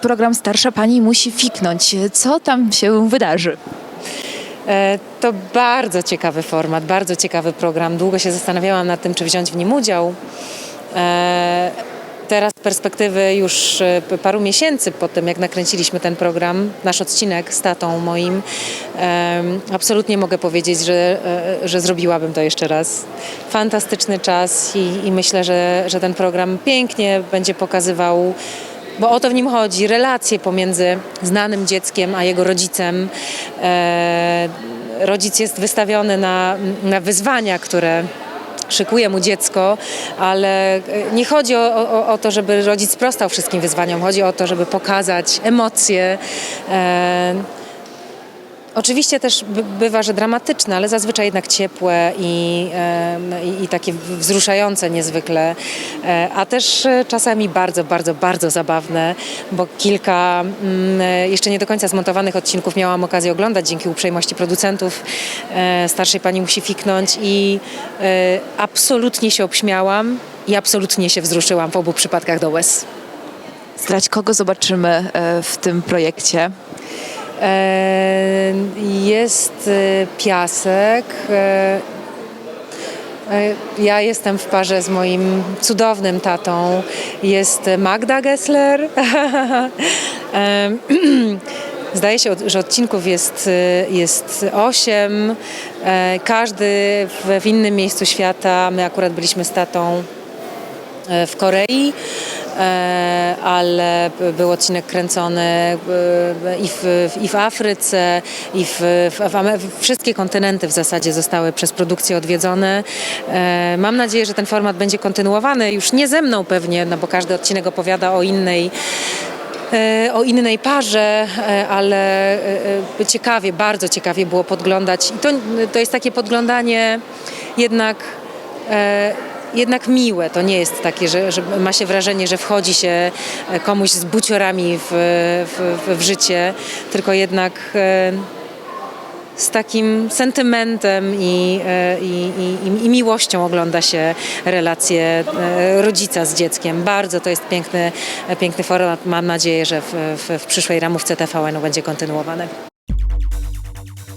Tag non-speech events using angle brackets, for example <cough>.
program Starsza Pani musi fiknąć. Co tam się wydarzy? E, To bardzo ciekawy format, bardzo ciekawy program. Długo się zastanawiałam nad tym, czy wziąć w nim udział. E, Teraz z perspektywy już e, paru miesięcy po tym, jak nakręciliśmy ten program, nasz odcinek z tatą moim, absolutnie mogę powiedzieć, że, że zrobiłabym to jeszcze raz. Fantastyczny czas i, i myślę, że, że ten program pięknie będzie pokazywał bo o to w nim chodzi, relacje pomiędzy znanym dzieckiem a jego rodzicem. E, rodzic jest wystawiony na, na wyzwania, które szykuje mu dziecko, ale e, nie chodzi o, o, o to, żeby rodzic sprostał wszystkim wyzwaniom, chodzi o to, żeby pokazać emocje. E, Oczywiście też by- bywa, że dramatyczne, ale zazwyczaj jednak ciepłe i, i, i takie wzruszające niezwykle, E, a też e, czasami bardzo, bardzo, bardzo zabawne, bo kilka mm, e, jeszcze nie do końca zmontowanych odcinków miałam okazję oglądać dzięki uprzejmości producentów. Starszej pani musi fiknąć i absolutnie się obśmiałam i absolutnie się wzruszyłam w obu przypadkach do łez. Strać kogo zobaczymy w tym projekcie? Jest e, piasek. e, e, Ja jestem w parze z moim cudownym tatą. Jest Magda Gessler. <laughs> <clears throat> Zdaje się, że odcinków jest, jest osiem. E, Każdy w, innym miejscu świata. My akurat byliśmy z tatą e, w Korei, ale b- był odcinek kręcony e, i w, i w Afryce, i w, w, wszystkie kontynenty w zasadzie zostały przez produkcję odwiedzone. E, Mam nadzieję, że ten format będzie kontynuowany, już nie ze mną pewnie, no bo każdy odcinek opowiada o innej e, o innej parze, e, ale e, e, ciekawie, bardzo ciekawie było podglądać. I to, to jest takie podglądanie jednak, e, jednak miłe. To nie jest takie, że, że ma się wrażenie, że wchodzi się e, komuś z buciorami w, w, w życie, tylko jednak e, z takim sentymentem i, e, i, i, i miłością ogląda się relacje rodzica z dzieckiem. Bardzo to jest piękny, piękny format. Mam nadzieję, że w, w, w przyszłej ramówce TVN będzie kontynuowany.